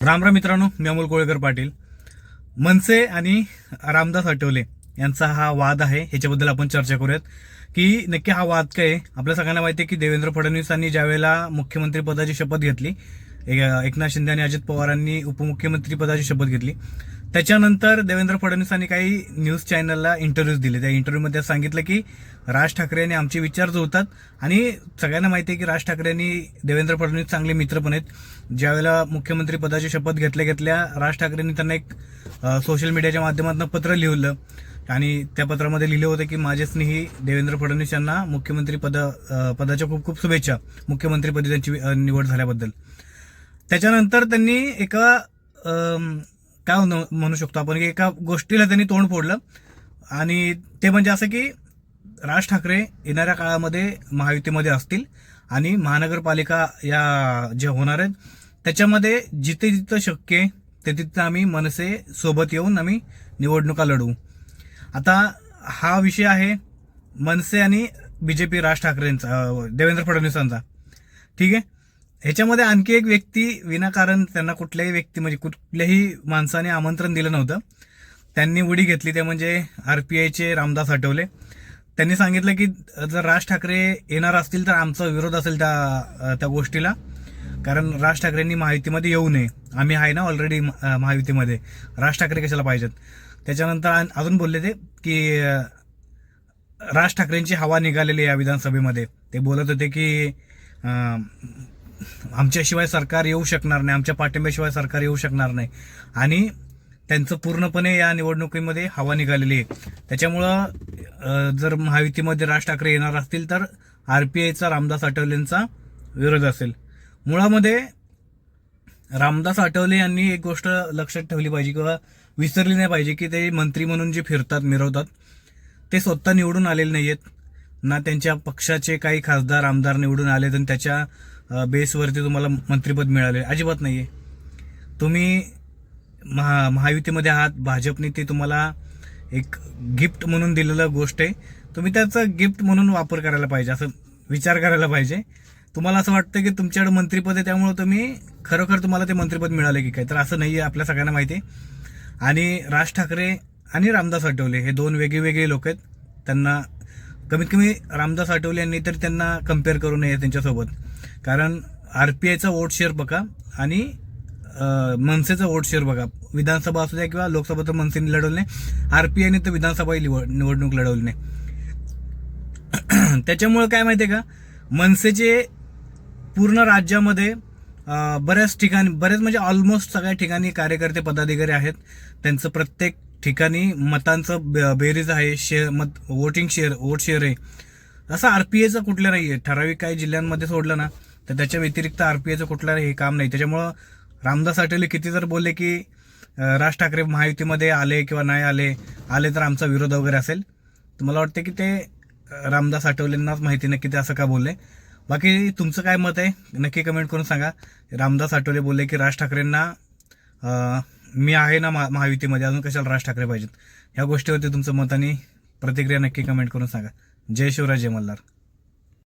राम राम मित्रांनो मी अमोल कोळेकर पाटील. मनसे आणि रामदास आठवले यांचा हा वाद आहे ह्याच्याबद्दल आपण चर्चा करूयात. की नक्की हा वाद काय आहे? आपल्या सगळ्यांना माहिती आहे की देवेंद्र फडणवीसांनी ज्यावेळेला मुख्यमंत्री पदाची शपथ घेतली एक- एकनाथ शिंदे आणि अजित पवारांनी उपमुख्यमंत्री पदाची शपथ घेतली त्याच्यानंतर देवेंद्र फडणवीसांनी काही न्यूज चॅनलला इंटरव्ह्यूज दिले. त्या इंटरव्ह्यूमध्ये सांगितलं की राज ठाकरे यांनी आमचे विचार जुळतात आणि सगळ्यांना माहिती आहे की राज ठाकरे यांनी देवेंद्र फडणवीस चांगले मित्र पण आहेत. ज्यावेळेला मुख्यमंत्री पदाची शपथ घेतल्या घेतल्या राज ठाकरेंनी त्यांना एक सोशल मीडियाच्या माध्यमातून पत्र लिहिलं. आणि त्या पत्रामध्ये लिहिलं होतं की माझे स्नेही देवेंद्र फडणवीस यांना मुख्यमंत्री पद पदाच्या खूप खूप शुभेच्छा मुख्यमंत्रीपदी त्यांची निवड झाल्याबद्दल. त्याच्यानंतर त्यांनी एका काय म्हणू म्हणू शकतो आपण की एका गोष्टीला त्यांनी तोंड फोडलं. आणि ते म्हणजे असं की राज ठाकरे येणाऱ्या काळामध्ये महायुतीमध्ये असतील आणि महानगरपालिका या ज्या होणार आहेत त्याच्यामध्ये जिथे जिथं शक्य आहे ते तिथं आम्ही मनसे सोबत येऊन आम्ही निवडणुका लढवू आता हा विषय आहे मनसे आणि बी जे पी राज ठाकरेंचा देवेंद्र फडणवीसांचा. ठीक आहे? ह्याच्यामध्ये आणखी एक व्यक्ती विनाकारण त्यांना कुठल्याही व्यक्ती म्हणजे कुठल्याही माणसाने आमंत्रण दिलं नव्हतं. त्यांनी उडी घेतली ते म्हणजे आर पी आयचे रामदास आठवले. त्यांनी सांगितलं की जर राज ठाकरे येणार असतील तर आमचा विरोध असेल त्या त्या गोष्टीला. कारण राज ठाकरेंनी महायुतीमध्ये येऊ नये. आम्ही आहे ना ऑलरेडी महायुतीमध्ये. राज ठाकरे कशाला पाहिजेत? त्याच्यानंतर अजून बोलले ते की राज ठाकरेंची हवा निघालेली या विधानसभेमध्ये. ते बोलत होते की आमच्याशिवाय सरकार येऊ शकणार नाही आमच्या पाठिंब्याशिवाय सरकार येऊ शकणार नाही. आणि त्यांचं पूर्णपणे या निवडणुकीमध्ये हवा निघालेली आहे. त्याच्यामुळं जर महायुतीमध्ये राज ठाकरे येणार असतील तर आर पी आयचा रामदास आठवलेंचा विरोध असेल. मुळामध्ये रामदास आठवले यांनी एक गोष्ट लक्षात ठेवली पाहिजे किंवा विसरली नाही पाहिजे की ते मंत्री म्हणून जे फिरतात मिरवतात ते स्वतः निवडून आलेले नाही आहेत ना त्यांच्या पक्षाचे काही खासदार आमदार निवडून आले आणि त्याच्या बेसवरती तुम्हाला मंत्रिपद मिळाले. अजिबात नाही आहे तुम्ही महा महायुतीमध्ये आहात भाजपने ते तुम्हाला एक गिफ्ट म्हणून दिलेलं गोष्ट आहे. तुम्ही त्याचा गिफ्ट म्हणून वापर करायला पाहिजे असं विचार करायला पाहिजे. तुम्हाला असं वाटतं की तुमच्याकडे मंत्रिपद आहे त्यामुळे तुम्ही खरोखर तुम्हाला ते मंत्रिपद मिळाले की काय? तर असं नाही आहे आपल्या सगळ्यांना माहिती आहे. आणि राज ठाकरे आणि रामदास आठवले हे दोन वेगळे लोक आहेत. त्यांना कमीत कमी रामदास आठवले यांनी तर त्यांना कंपेअर करू नये त्यांच्यासोबत. कारण आर पी आयचा वोट शेअर बघा आणि मनसेचा वोट शेअर बघा. विधानसभा असू द्या किंवा लोकसभा तर मनसेने लढवले आर पी आयने तर विधानसभा निवडणूक लढवली नाही. त्याच्यामुळं काय माहिती आहे का? मनसेचे पूर्ण राज्यामध्ये बऱ्याच ठिकाणी बऱ्याच म्हणजे ऑलमोस्ट सगळ्या ठिकाणी कार्यकर्ते पदाधिकारी आहेत. त्यांचं प्रत्येक ठिकाणी मतांचं बे- बेरीज आहे शेअर मत वोटिंग शेअर वोट शेअर आहे. असं आर पी एचं कुठलं नाही आहे ठराविक काही जिल्ह्यांमध्ये सोडलं ना तर त्याच्या व्यतिरिक्त आर पी एचं कुठलं हे काम नाही. त्याच्यामुळं रामदास आठवले किती जर बोलले की राज ठाकरे महायुतीमध्ये आले किंवा नाही आले आले तर आमचा विरोध वगैरे असेल. तर मला वाटते की ते रामदास आठवलेंनाच माहिती नक्की ते असं का बोलले. बाकी तुमचं काय मत आहे? नक्की कमेंट करून सांगा. रामदास आठवले बोलले की राज ठाकरेंना मी आहे ना महा महायुतीमध्ये. अजून कशाला राज ठाकरे पाहिजेत? ह्या गोष्टीवरती तुमचं मत आणि प्रतिक्रिया नक्की कमेंट करून सांगा. जय शिवराज जय मल्हार.